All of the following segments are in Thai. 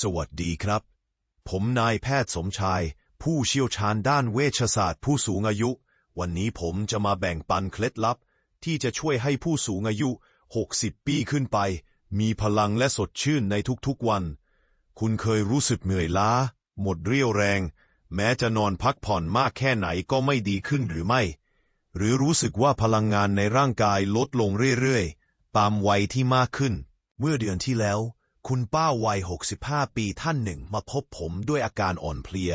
สวัสดีครับ ผมนายแพทย์สมชาย ผู้เชี่ยวชาญด้านเวชศาสตร์ผู้สูงอายุ วันนี้ผมจะมาแบ่งปันเคล็ดลับ ที่จะช่วยให้ผู้สูงอายุ 60 ปีขึ้นไป มีพลังและสดชื่นในทุกๆวัน คุณเคยรู้สึกเหนื่อยล้า หมดเรี่ยวแรง แม้จะนอนพักผ่อนมากแค่ไหนก็ไม่ดีขึ้นหรือไม่ หรือรู้สึกว่าพลังงานในร่างกายลดลงเรื่อยๆ ตามวัยที่มากขึ้น เมื่อเดือนที่แล้ว คุณป้าวัย 65 ปีท่านหนึ่งมาพบผมด้วยอาการอ่อนเพลีย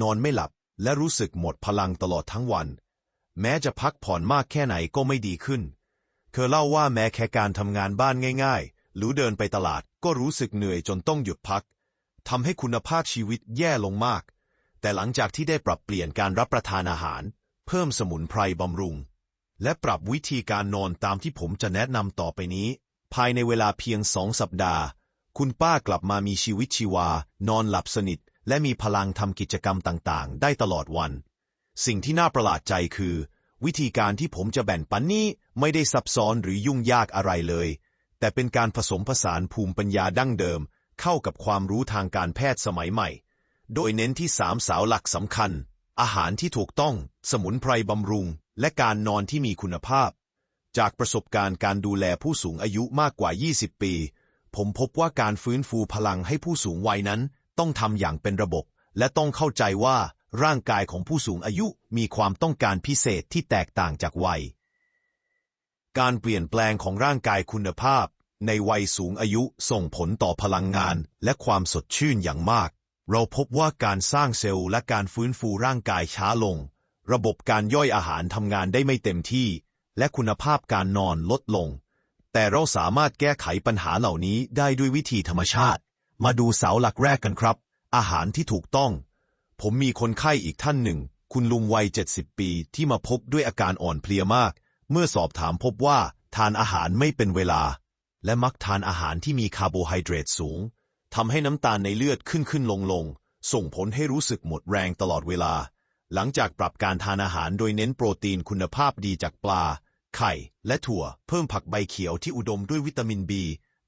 นอนไม่หลับ และรู้สึกหมดพลังตลอดทั้งวัน แม้จะพักผ่อนมากแค่ไหนก็ไม่ดีขึ้น เธอเล่าว่าแม้แค่การทำงานบ้านง่าย ๆ หรือเดินไปตลาดก็รู้สึกเหนื่อยจนต้องหยุดพักทำให้คุณภาพชีวิตแย่ลงมาก แต่หลังจากที่ได้ปรับเปลี่ยนการรับประทานอาหาร เพิ่มสมุนไพรบำรุง และปรับวิธีการนอนตามที่ผมจะแนะนำต่อไปนี้ ภายในเวลาเพียงสองสัปดาห์ คุณป้ากลับมามีชีวิตชีวา นอนหลับสนิท และมีพลังทำกิจกรรมต่างๆ ได้ตลอดวัน สิ่งที่น่าประหลาดใจคือ วิธีการที่ผมจะแบ่งปันนี้ไม่ได้ซับซ้อนหรือยุ่งยากอะไรเลย แต่เป็นการผสมผสานภูมิปัญญาดั้งเดิม เข้ากับความรู้ทางการแพทย์สมัยใหม่ โดยเน้นที่สามสาวหลักสำคัญ อาหารที่ถูกต้อง สมุนไพรบำรุง และการนอนที่มีคุณภาพ จากประสบการณ์การดูแลผู้สูงอายุมากกว่า 20 ปี ผมพบว่าการฟื้นฟูพลังให้ผู้สูงวัยนั้น ต้องทำอย่างเป็นระบบ และต้องเข้าใจว่าร่างกายของผู้สูงอายุมีความต้องการพิเศษที่แตกต่างจากวัย การเปลี่ยนแปลงของร่างกายคุณภาพ ในวัยสูงอายุส่งผลต่อพลังงานและความสดชื่นอย่างมาก เราพบว่าการสร้างเซลล์และการฟื้นฟูร่างกายช้าลง ระบบการย่อยอาหารทำงานได้ไม่เต็มที่ และคุณภาพการนอนลดลง แต่เราสามารถแก้ไขปัญหาเหล่านี้ได้ด้วยวิธีธรรมชาติ มาดูเสาหลักแรกกันครับ อาหารที่ถูกต้อง ผมมีคนไข้อีกท่านหนึ่ง คุณลุงวัย 70 ปีที่มาพบด้วยอาการอ่อนเพลียมาก เมื่อสอบถามพบว่าทานอาหารไม่เป็นเวลา และมักทานอาหารที่มีคาร์โบไฮเดรตสูงทำให้น้ำตาลในเลือดขึ้นขึ้นลงลงส่งผลให้รู้สึกหมดแรงตลอดเวลา หลังจากปรับการทานอาหารโดยเน้นโปรตีนคุณภาพดีจากปลา ไข่ และถั่ว เพิ่มผักใบเขียวที่อุดมด้วยวิตามินบี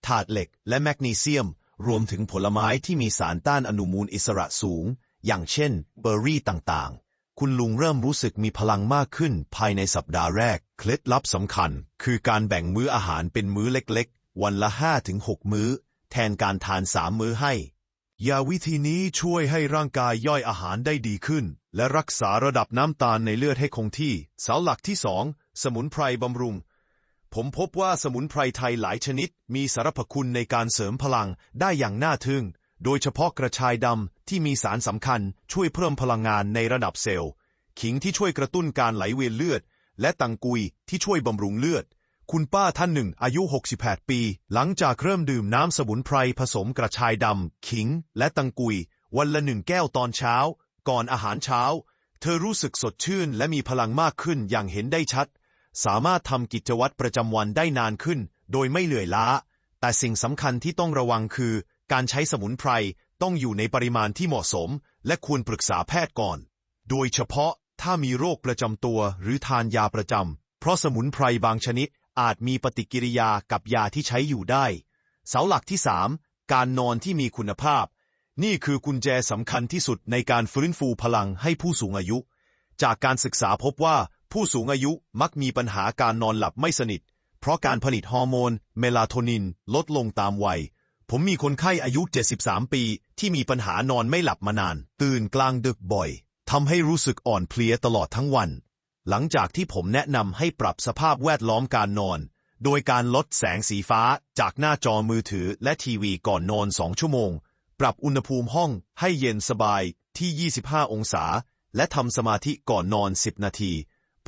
ถาดเหล็ก และแมกนีเซียม รวมถึงผลไม้ที่มีสารต้านอนุมูลอิสระสูง อย่างเช่น เบอร์รี่ต่างๆ คุณลุงเริ่มรู้สึกมีพลังมากขึ้นภายในสัปดาห์แรก เคล็ดลับสำคัญ คือการแบ่งมื้ออาหารเป็นมื้อเล็กๆ วันละ 5-6 มื้อ แทนการทานสามมื้อให้ยาวิธีนี้ช่วยให้ร่างกายย่อยอาหารได้ดีขึ้น และรักษาระดับน้ำตาลในเลือดให้คงที่ เสาหลักที่สอง สมุนไพรบำรุง ผมพบว่าสมุนไพรไทยหลายชนิด มีสารพคุณในการเสริมพลังได้อย่างน่าทึ่ง โดยเฉพาะกระชายดำที่มีสารสำคัญช่วยเพิ่มพลังงานในระดับเซลล์ ขิงที่ช่วยกระตุ้นการไหลเวียนเลือด และตังกุยที่ช่วยบำรุงเลือด คุณป้าท่านหนึ่งอายุ 68 ปี หลังจากเริ่มดื่มน้ำสมุนไพรผสมกระชายดำขิง และตังกุย วันละหนึ่งแก้วตอนเช้า ก่อนอาหารเช้าเธอรู้สึกสดชื่นและมีพลังมากขึ้นอย่างเห็นได้ชัด สามารถทำกิจวัตรประจำวันได้นานขึ้น โดยไม่เหนื่อยล้า แต่สิ่งสำคัญที่ต้องระวังคือ การใช้สมุนไพรต้องอยู่ในปริมาณที่เหมาะสม และควรปรึกษาแพทย์ก่อน โดยเฉพาะถ้ามีโรคประจำตัวหรือทานยาประจำ เพราะสมุนไพรบางชนิดอาจมีปฏิกิริยากับยาที่ใช้อยู่ได้ เสาหลักที่ 3 การนอนที่มีคุณภาพ นี่คือกุญแจสำคัญที่สุดในการฟื้นฟูพลังให้ผู้สูงอายุ จากการศึกษาพบว่า ผู้สูงอายุมักมีปัญหาการนอนหลับไม่สนิท เพราะการผลิตฮอร์โมน เมลาโทนิน ลดลงตามวัย ผมมีคนไข้อายุ 73 ปี ที่มีปัญหานอนไม่หลับมานาน ตื่นกลางดึกบ่อยทำให้รู้สึกอ่อนเพลียตลอดทั้งวัน หลังจากที่ผมแนะนำให้ปรับสภาพแวดล้อมการนอน โดยการลดแสงสีฟ้าจากหน้าจอมือถือและทีวีก่อนนอน 2 ชั่วโมง ปรับอุณหภูมิห้องให้เย็นสบายที่ 25 องศา และทำสมาธิก่อนนอน 10 นาที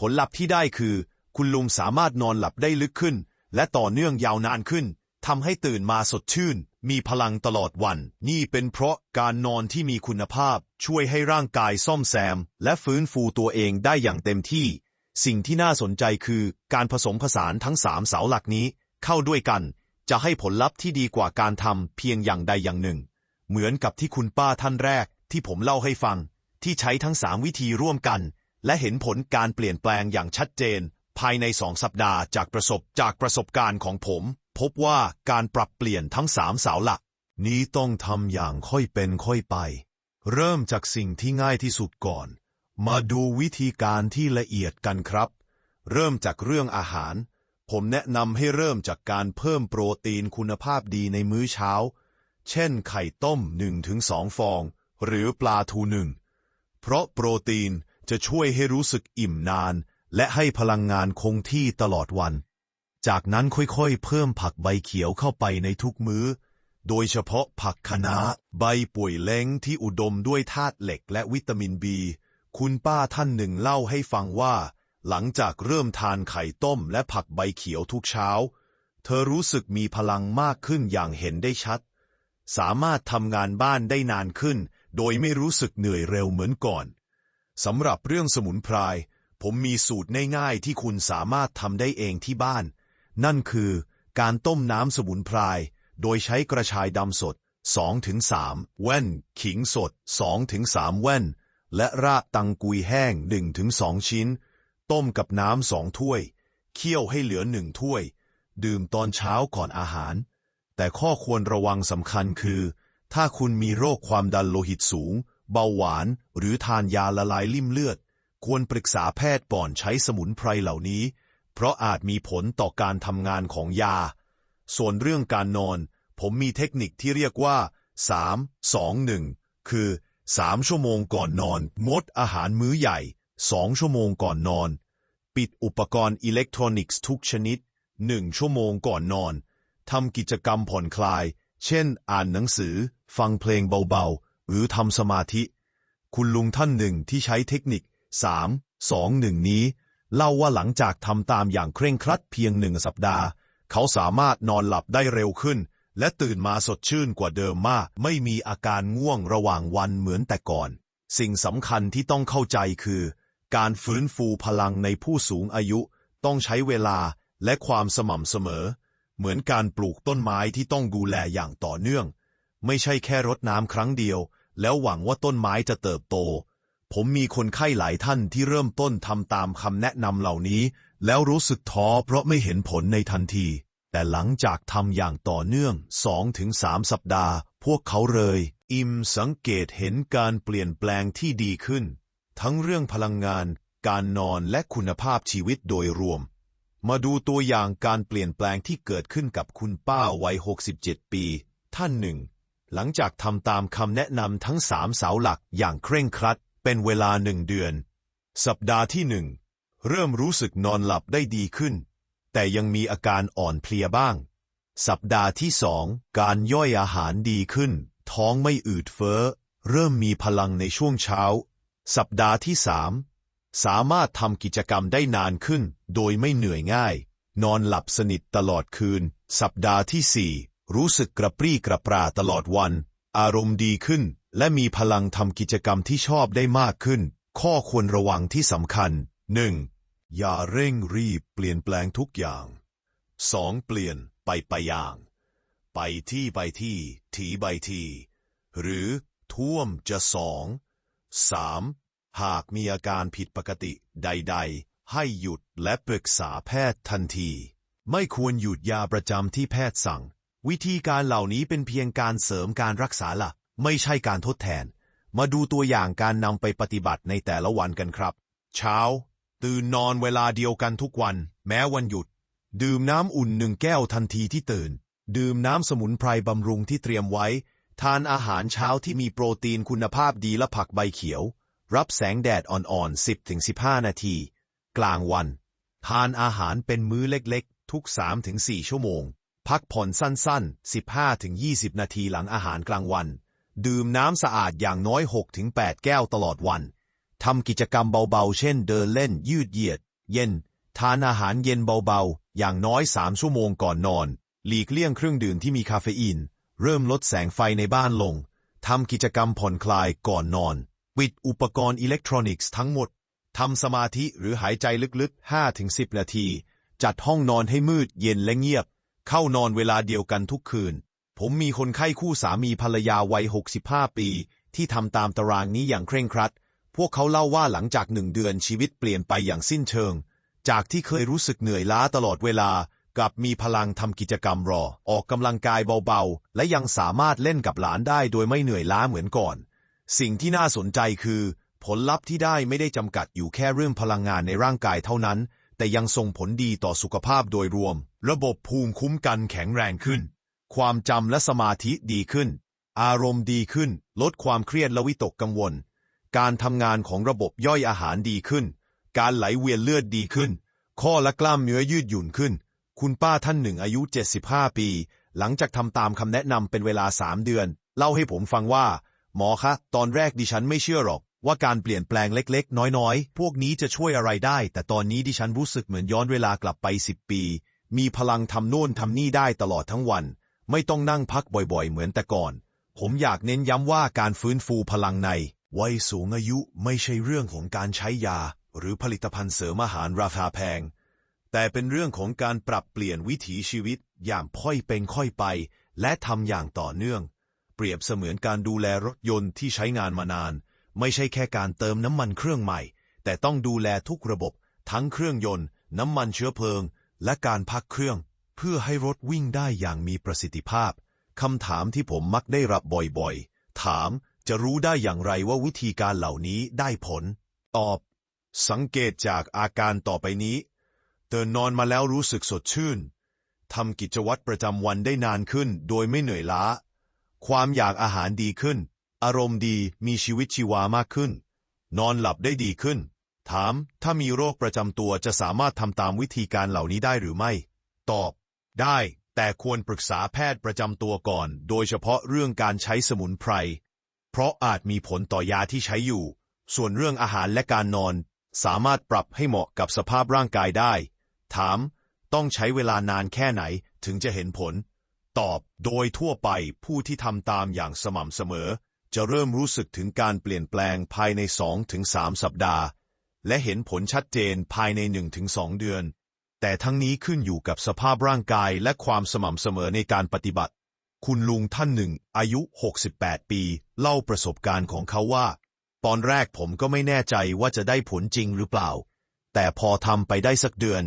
ผลลัพธ์ที่ได้คือ คุณลุงสามารถนอนหลับได้ลึกขึ้น และต่อเนื่องยาวนานขึ้นทำให้ตื่นมาสดชื่น มีพลังตลอดวัน นี่เป็นเพราะการนอนที่มีคุณภาพ ช่วยให้ร่างกายซ่อมแซม และฟื้นฟูตัวเองได้อย่างเต็มที่ สิ่งที่น่าสนใจคือการผสมผสานทั้งสามเสาหลักนี้ เข้าด้วยกัน จะให้ผลลัพธ์ที่ดีกว่าการทำเพียงอย่างใดอย่างหนึ่ง เหมือนกับที่คุณป้าท่านแรกที่ผมเล่าให้ฟัง ที่ใช้ทั้งสามวิธีร่วมกัน และเห็นผลการเปลี่ยนแปลงอย่างชัดเจน ภายในสองสัปดาห์จากประสบจากประสบการณ์ของผม พบว่าการปรับเปลี่ยนทั้งสามเสาหลัก นี้ต้องทำอย่างค่อยเป็นค่อยไป เริ่มจากสิ่งที่ง่ายที่สุดก่อน มาดูวิธีการที่ละเอียดกันครับ เริ่มจากเรื่องอาหาร ผมแนะนำให้เริ่มจากการเพิ่มโปรตีนคุณภาพดีในมื้อเช้า เช่น ไข่ต้ม 1-2 ฟอง หรือปลาทูหนึ่งเพราะโปรตีน จะช่วยให้รู้สึกอิ่มนาน และให้พลังงานคงที่ตลอดวัน จากนั้นค่อยๆ เพิ่มผักใบเขียวเข้าไปในทุกมื้อ โดยเฉพาะผักคะน้าใบป่วยเล้งที่อุดมด้วยธาตุเหล็กและวิตามินบี คุณป้าท่านหนึ่งเล่าให้ฟังว่า หลังจากเริ่มทานไข่ต้มและผักใบเขียวทุกเช้า เธอรู้สึกมีพลังมากขึ้นอย่างเห็นได้ชัด สามารถทำงานบ้านได้นานขึ้น โดยไม่รู้สึกเหนื่อยเร็วเหมือนก่อน สำหรับเรื่องสมุนไพร ผมมีสูตรง่ายๆที่คุณสามารถทำได้เองที่บ้าน นั่นคือการต้มน้ำสมุนไพร โดยใช้กระชายดำสด 2-3 แว่น ขิงสด 2-3 แว่น และรากตังกุยแห้ง 1-2 ชิ้น ต้มกับน้ำสองถ้วย เคี่ยวให้เหลือหนึ่งถ้วย ดื่มตอนเช้าก่อนอาหาร แต่ข้อควรระวังสำคัญคือ ถ้าคุณมีโรคความดันโลหิตสูง เบาหวาน หรือทานยาละลายลิ่มเลือด ควรปรึกษาแพทย์ก่อนใช้สมุนไพรเหล่านี้ เพราะอาจมีผลต่อการทำงานของยา ส่วนเรื่องการนอน ผมมีเทคนิคที่เรียกว่า 3 2 1 คือ 3 ชั่วโมงก่อนนอน งดอาหารมื้อใหญ่ 2 ชั่วโมงก่อนนอน ปิดอุปกรณ์อิเล็กทรอนิกส์ทุกชนิด 1 ชั่วโมงก่อนนอนทำกิจกรรมผ่อนคลาย เช่น อ่านหนังสือ ฟังเพลงเบาๆ หรือทำสมาธิ คุณลุงท่านหนึ่งที่ใช้เทคนิค 3 2 1 นี้ เล่าว่าหลังจากทำตามอย่างเคร่งครัดเพียงหนึ่งสัปดาห์ เขาสามารถนอนหลับได้เร็วขึ้น และตื่นมาสดชื่นกว่าเดิมมาก ไม่มีอาการง่วงระหว่างวันเหมือนแต่ก่อน สิ่งสำคัญที่ต้องเข้าใจคือ การฟื้นฟูพลังในผู้สูงอายุต้องใช้เวลาและความสม่ำเสมอ เหมือนการปลูกต้นไม้ที่ต้องดูแลอย่างต่อเนื่อง ไม่ใช่แค่รดน้ำครั้งเดียว แล้วหวังว่าต้นไม้จะเติบโต ผมมีคนไข้หลายท่านที่เริ่มต้นทำตามคำแนะนำเหล่านี้ แล้วรู้สึกท้อเพราะไม่เห็นผลในทันที แต่หลังจากทำอย่างต่อเนื่อง2-3สัปดาห์ พวกเขาเลย อิมสังเกตเห็นการเปลี่ยนแปลงที่ดีขึ้น ทั้งเรื่องพลังงาน การนอนและคุณภาพชีวิตโดยรวม มาดูตัวอย่างการเปลี่ยนแปลงที่เกิดขึ้นกับคุณป้าวัย 67 ปี ท่านหนึ่ง หลังจากทำตามคำแนะนำทั้งสามเสาหลักอย่างเคร่งครัด เป็นเวลาหนึ่งเดือน สัปดาห์ที่หนึ่งเริ่มรู้สึกนอนหลับได้ดีขึ้น แต่ยังมีอาการอ่อนเพลียบ้าง สัปดาห์ที่สองการย่อยอาหารดีขึ้น ท้องไม่อืดเฟ้อ เริ่มมีพลังในช่วงเช้า สัปดาห์ที่สามสามารถทำกิจกรรมได้นานขึ้น โดยไม่เหนื่อยง่าย นอนหลับสนิทตลอดคืน สัปดาห์ที่สี่ รู้สึกกระปรี้กระปราตลอดวัน อารมณ์ดีขึ้น และมีพลังทำกิจกรรมที่ชอบได้มากขึ้น ข้อควรระวังที่สำคัญ 1. อย่าเร่งรีบเปลี่ยนแปลงทุกอย่าง 2. เปลี่ยนไปไปอย่าง ไปที่ไปที่ ทีใบทีหรือท่วมจะสอง 3. หากมีอาการผิดปกติใด ๆ ให้หยุดและปรึกษาแพทย์ทันที ไม่ควรหยุดยาประจำที่แพทย์สั่ง วิธีการเหล่านี้เป็นเพียงการเสริมการรักษาหลัก ไม่ใช่การทดแทน มาดูตัวอย่างการนำไปปฏิบัติในแต่ละวันกันครับ เช้า ตื่นนอนเวลาเดียวกันทุกวัน แม้วันหยุด ดื่มน้ำอุ่นหนึ่งแก้วทันทีที่ตื่น ดื่มน้ำสมุนไพรบำรุงที่เตรียมไว้ ทานอาหารเช้าที่มีโปรตีนคุณภาพดีและผักใบเขียว รับแสงแดดอ่อนๆ 10-15 นาที กลางวัน ทานอาหารเป็นมื้อเล็กๆ ทุก 3-4 ชั่วโมง พักผ่อนสั้นๆ 15-20 นาทีหลังอาหารกลางวัน ดื่มน้ำสะอาดอย่างน้อย 6-8 แก้วตลอดวัน ทำกิจกรรมเบาๆ เช่นเดินเล่นยืดเหยียด เย็น ทานอาหารเย็นเบาๆ อย่างน้อย 3 ชั่วโมงก่อนนอน หลีกเลี่ยงเครื่องดื่มที่มีคาเฟอีน เริ่มลดแสงไฟในบ้านลง ทำกิจกรรมผ่อนคลายก่อนนอน ปิดอุปกรณ์อิเล็กทรอนิกส์ทั้งหมด ทำสมาธิหรือหายใจลึกๆ 5-10 นาที จัดห้องนอนให้มืดเย็นและเงียบ เข้านอนเวลาเดียวกันทุกคืน ผมมีคนไข้คู่สามีภรรยาวัย 65 ปี ที่ทำตามตารางนี้อย่างเคร่งครัด พวกเขาเล่าว่าหลังจากหนึ่งเดือนชีวิตเปลี่ยนไปอย่างสิ้นเชิง จากที่เคยรู้สึกเหนื่อยล้าตลอดเวลา กลับมีพลังทำกิจกรรมรอ ออกกำลังกายเบาๆ และยังสามารถเล่นกับหลานได้โดยไม่เหนื่อยล้าเหมือนก่อน สิ่งที่น่าสนใจคือ ผลลัพธ์ที่ได้ไม่ได้จำกัดอยู่แค่เรื่องพลังงานในร่างกายเท่านั้น แต่ยังส่งผลดีต่อสุขภาพโดยรวม ระบบภูมิคุ้มกันแข็งแรงขึ้น ความจำและสมาธิดีขึ้น อารมณ์ดีขึ้น ลดความเครียดและวิตกกังวล การทำงานของระบบย่อยอาหารดีขึ้น การไหลเวียนเลือดดีขึ้น ข้อและกล้ามเนื้อยืดหยุ่นขึ้น คุณป้าท่านหนึ่งอายุ 75 ปี หลังจากทำตามคำแนะนำเป็นเวลา3เดือน เล่าให้ผมฟังว่า หมอคะ ตอนแรกดิฉันไม่เชื่อหรอกว่าการเปลี่ยนแปลงเล็ก ๆ น้อย ๆ พวกนี้จะช่วยอะไรได้ แต่ตอนนี้ดิฉันรู้สึกเหมือนย้อนเวลากลับไป 10 ปี มีพลังทำโน่นทำนี่ได้ตลอดทั้งวัน ไม่ต้องนั่งพักบ่อยๆ เหมือนแต่ก่อน ผมอยากเน้นย้ำว่าการฟื้นฟูพลังใน วัยสูงอายุไม่ใช่เรื่องของการใช้ยา หรือผลิตภัณฑ์เสริมอาหารราคาแพง แต่เป็นเรื่องของการปรับเปลี่ยนวิถีชีวิตอย่างค่อยเป็นค่อยไป และทำอย่างต่อเนื่อง เปรียบเสมือนการดูแลรถยนต์ที่ใช้งานมานาน ไม่ใช่แค่การเติมน้ำมันเครื่องใหม่ แต่ต้องดูแลทุกระบบ ทั้งเครื่องยนต์ น้ำมันเชื้อเพลิง และการพักเครื่อง เพื่อให้รถวิ่งได้อย่างมีประสิทธิภาพคำถามที่ผมมักได้รับบ่อยๆ ถามจะรู้ได้อย่างไรว่าวิธีการเหล่านี้ได้ผล ตอบ สังเกตจากอาการต่อไปนี้เตือนนอนมาแล้วรู้สึกสดชื่นทำกิจวัตรประจำวันได้นานขึ้นโดยไม่เหนื่อยล้า ความอยากอาหารดีขึ้น อารมณ์ดีมีชีวิตชีวามากขึ้น นอนหลับได้ดีขึ้น ถาม ถ้ามีโรคประจำตัวจะสามารถทำตามวิธีการเหล่านี้ได้หรือไม่ ตอบ ได้ แต่ควรปรึกษาแพทย์ประจำตัวก่อน โดยเฉพาะเรื่องการใช้สมุนไพร เพราะอาจมีผลต่อยาที่ใช้อยู่ ส่วนเรื่องอาหารและการนอน สามารถปรับให้เหมาะกับสภาพร่างกายได้ ถาม ต้องใช้เวลานานแค่ไหนถึงจะเห็นผล ตอบ โดยทั่วไปผู้ที่ทำตามอย่างสม่ำเสมอ จะเริ่มรู้สึกถึงการเปลี่ยนแปลงภายใน 2-3 สัปดาห์ และเห็นผลชัดเจนภายใน 1-2 เดือน แต่ทั้งนี้ขึ้นอยู่กับสภาพร่างกายและความสม่ำเสมอในการปฏิบัติ คุณลุงท่านหนึ่ง อายุ 68 ปี เล่าประสบการณ์ของเขาว่า ตอนแรกผมก็ไม่แน่ใจว่าจะได้ผลจริงหรือเปล่า แต่พอทำไปได้สักเดือน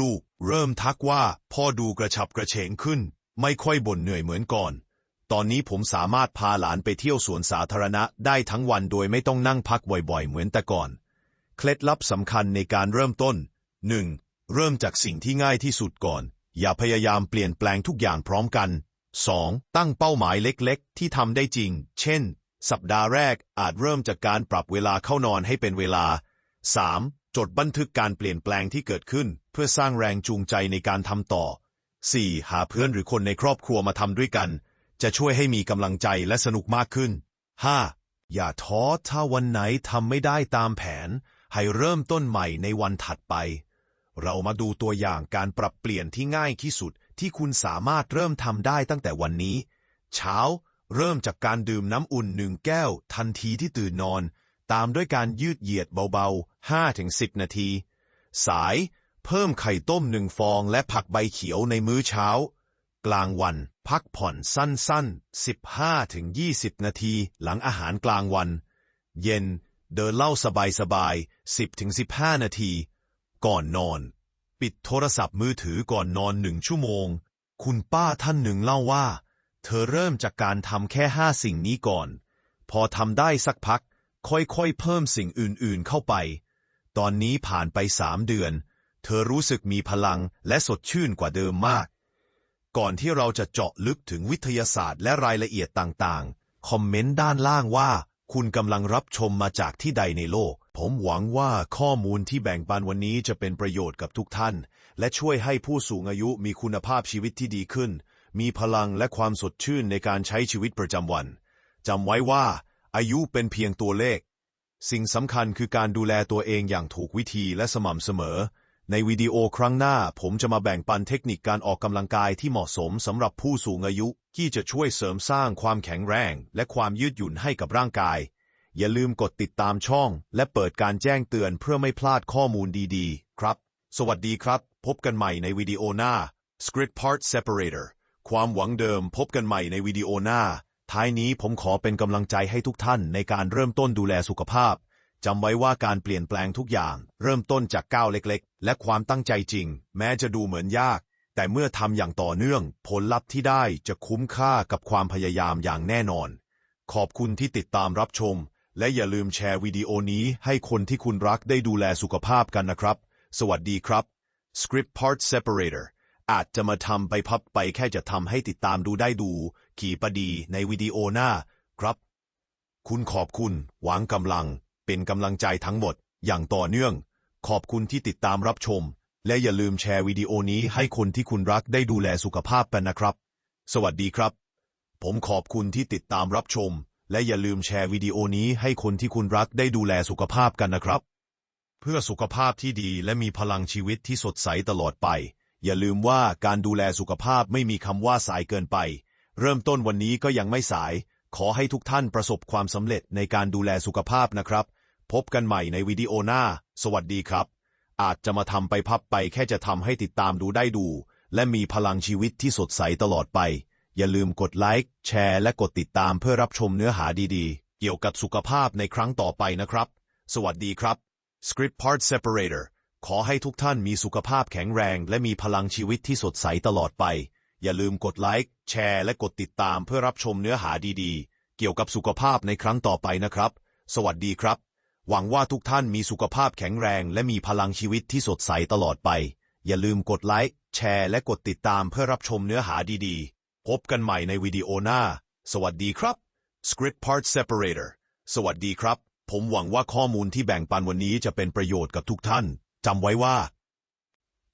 ลูกๆ เริ่มทักว่าพ่อดูกระฉับกระเฉงขึ้น ไม่ค่อยบ่นเหนื่อยเหมือนก่อนตอนนี้ผมสามารถพาหลานไปเที่ยวสวนสาธารณะได้ทั้งวันโดยไม่ต้องนั่งพักบ่อยๆ เหมือนแต่ก่อน เคล็ดลับสำคัญในการเริ่มต้น 1. เริ่มจากสิ่งที่ง่ายที่สุดก่อน อย่าพยายามเปลี่ยนแปลงทุกอย่างพร้อมกัน 2. ตั้งเป้าหมายเล็กๆ ที่ทำได้จริง เช่น สัปดาห์แรกอาจเริ่มจากการปรับเวลาเข้านอนให้เป็นเวลา 3. จดบันทึกการเปลี่ยนแปลงที่เกิดขึ้น เพื่อสร้างแรงจูงใจในการทำต่อ 4. หาเพื่อนหรือคนในครอบครัวมาทำด้วยกัน จะช่วยให้มีกำลังใจและสนุกมากขึ้น 5. อย่าท้อถ้าวันไหนทำไม่ได้ตามแผน ให้เริ่มต้นใหม่ในวันถัดไป เรามาดูตัวอย่างการปรับเปลี่ยนที่ง่ายที่สุดที่คุณสามารถเริ่มทำได้ตั้งแต่วันนี้ เช้า เริ่มจากการดื่มน้ำอุ่นหนึ่งแก้ว ทันทีที่ตื่นนอน ตามด้วยการยืดเหยียดเบาๆ 5-10 นาที สาย เพิ่มไข่ต้มหนึ่งฟองและผักใบเขียวในมื้อเช้า กลางวัน พักผ่อนสั้นๆ 15-20 นาที หลังอาหารกลางวัน เย็น เดินเล่าสบายๆ10-15นาที ก่อนนอน ปิดโทรศัพท์มือถือก่อนนอนหนึ่งชั่วโมง คุณป้าท่านหนึ่งเล่าว่า เธอเริ่มจากการทำแค่ห้าสิ่งนี้ก่อน พอทำได้สักพัก ค่อยๆ เพิ่มสิ่งอื่นๆเข้าไป ตอนนี้ผ่านไปสามเดือน เธอรู้สึกมีพลังและสดชื่นกว่าเดิมมาก ก่อนที่เราจะเจาะลึกถึงวิทยาศาสตร์และรายละเอียดต่างๆ คอมเมนต์ด้านล่างว่า คุณกำลังรับชมมาจากที่ใดในโลก ผมหวังว่าข้อมูลที่แบ่งปันวันนี้จะเป็นประโยชน์กับทุกท่าน และช่วยให้ผู้สูงอายุมีคุณภาพชีวิตที่ดีขึ้น มีพลังและความสดชื่นในการใช้ชีวิตประจำวันจำไว้ว่า อายุเป็นเพียงตัวเลข สิ่งสำคัญคือการดูแลตัวเองอย่างถูกวิธีและสม่ำเสมอ ในวิดีโอครั้งหน้าผมจะมาแบ่งปันเทคนิคการออกกำลังกายที่เหมาะสมสำหรับผู้สูงอายุ ที่จะช่วยเสริมสร้างความแข็งแรง และความยืดหยุ่นให้กับร่างกาย อย่าลืมกดติดตามช่อง และเปิดการแจ้งเตือนเพื่อไม่พลาดข้อมูลดีๆ ครับ สวัสดีครับ พบกันใหม่ในวิดีโอหน้า Script Part Separator ความหวังเดิมพบกันใหม่ในวิดีโอหน้า ท้ายนี้ผมขอเป็นกำลังใจให้ทุกท่านในการเริ่มต้นดูแลสุขภาพ จำไว้ว่าการเปลี่ยนแปลงทุกอย่าง เริ่มต้นจากก้าวเล็กๆ และความตั้งใจจริง แม้จะดูเหมือนยาก แต่เมื่อทำอย่างต่อเนื่อง ผลลัพธ์ที่ได้จะคุ้มค่ากับความพยายามอย่างแน่นอน ขอบคุณที่ติดตามรับชม และอย่าลืมแชร์วิดีโอนี้ให้คนที่คุณรักได้ดูแลสุขภาพกันนะครับ สวัสดีครับ Script Part Separator อาจจะมาทำไปพับไปแค่จะทำให้ติดตามดูได้ดู ขี่ปดีในวิดีโอหน้า ครับ คุณขอบคุณ หวังกำลัง เป็นกำลังใจทั้งหมด อย่างต่อเนื่อง ขอบคุณที่ติดตามรับชม และอย่าลืมแชร์วิดีโอนี้ให้คนที่คุณรักได้ดูแลสุขภาพกันนะครับ สวัสดีครับ ผมขอบคุณที่ติดตามรับชม และอย่าลืมแชร์วิดีโอนี้ให้คนที่คุณรักได้ดูแลสุขภาพกันนะครับ เพื่อสุขภาพที่ดีและมีพลังชีวิตที่สดใสตลอดไป อย่าลืมว่าการดูแลสุขภาพไม่มีคำว่าสายเกินไป เริ่มต้นวันนี้ก็ยังไม่สาย ขอให้ทุกท่านประสบความสำเร็จในการดูแลสุขภาพนะครับ พบกันใหม่ในวิดีโอหน้า สวัสดีครับ อาจจะมาทำไปพับไปแค่จะทำให้ติดตามดูได้ดู และมีพลังชีวิตที่สดใสตลอดไป อย่าลืมกดไลค์แชร์และกดติดตามเพื่อรับชมเนื้อหาดีๆ เกี่ยวกับสุขภาพในครั้งต่อไปนะครับ สวัสดีครับ Script Part Separator ขอให้ทุกท่านมีสุขภาพแข็งแรง และมีพลังชีวิตที่สดใสตลอดไป อย่าลืมกดไลค์แชร์และกดติดตามเพื่อรับชมเนื้อหาดีๆ เกี่ยวกับสุขภาพในครั้งต่อไปนะครับ สวัสดีครับ หวังว่าทุกท่านมีสุขภาพแข็งแรง และมีพลังชีวิตที่สดใสตลอดไป อย่าลืมกดไลค์ แชร์และกดติดตามเพื่อรับชมเนื้อหาดีๆ พบกันใหม่ในวิดีโอหน้า สวัสดีครับ Script Part Separator สวัสดีครับ ผมหวังว่าข้อมูลที่แบ่งปันวันนี้จะเป็นประโยชน์กับทุกท่านจำไว้ว่า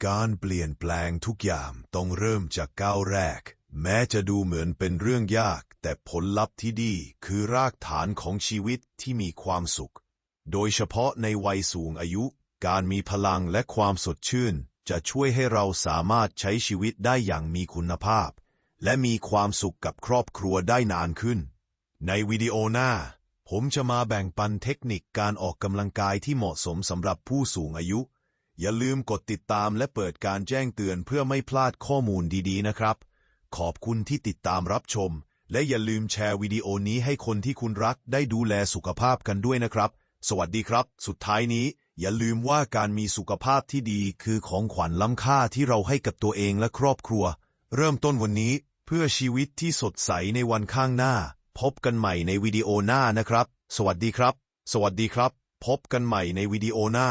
การเปลี่ยนแปลงทุกอย่างต้องเริ่มจากก้าวแรก แม้จะดูเหมือนเป็นเรื่องยาก แต่ผลลัพธ์ที่ดีคือรากฐานของชีวิตที่มีความสุข โดยเฉพาะในวัยสูงอายุ การมีพลังและความสดชื่น จะช่วยให้เราสามารถใช้ชีวิตได้อย่างมีคุณภาพ และมีความสุขกับครอบครัวได้นานขึ้น ในวิดีโอหน้า ผมจะมาแบ่งปันเทคนิคการออกกำลังกายที่เหมาะสมสำหรับผู้สูงอายุ อย่าลืมกดติดตามและเปิดการแจ้งเตือนเพื่อไม่พลาดข้อมูลดีๆ นะครับ ขอบคุณที่ติดตามรับชม และอย่าลืมแชร์วิดีโอนี้ให้คนที่คุณรักได้ดูแลสุขภาพกันด้วยนะครับ สวัสดีครับ สุดท้ายนี้ อย่าลืมว่าการมีสุขภาพที่ดีคือของขวัญล้ำค่าที่เราให้กับตัวเองและครอบครัว เริ่มต้นวันนี้เพื่อชีวิตที่สดใสในวันข้างหน้า พบกันใหม่ในวิดีโอหน้านะครับ สวัสดีครับ สวัสดีครับ พบกันใหม่ในวิดีโอหน้า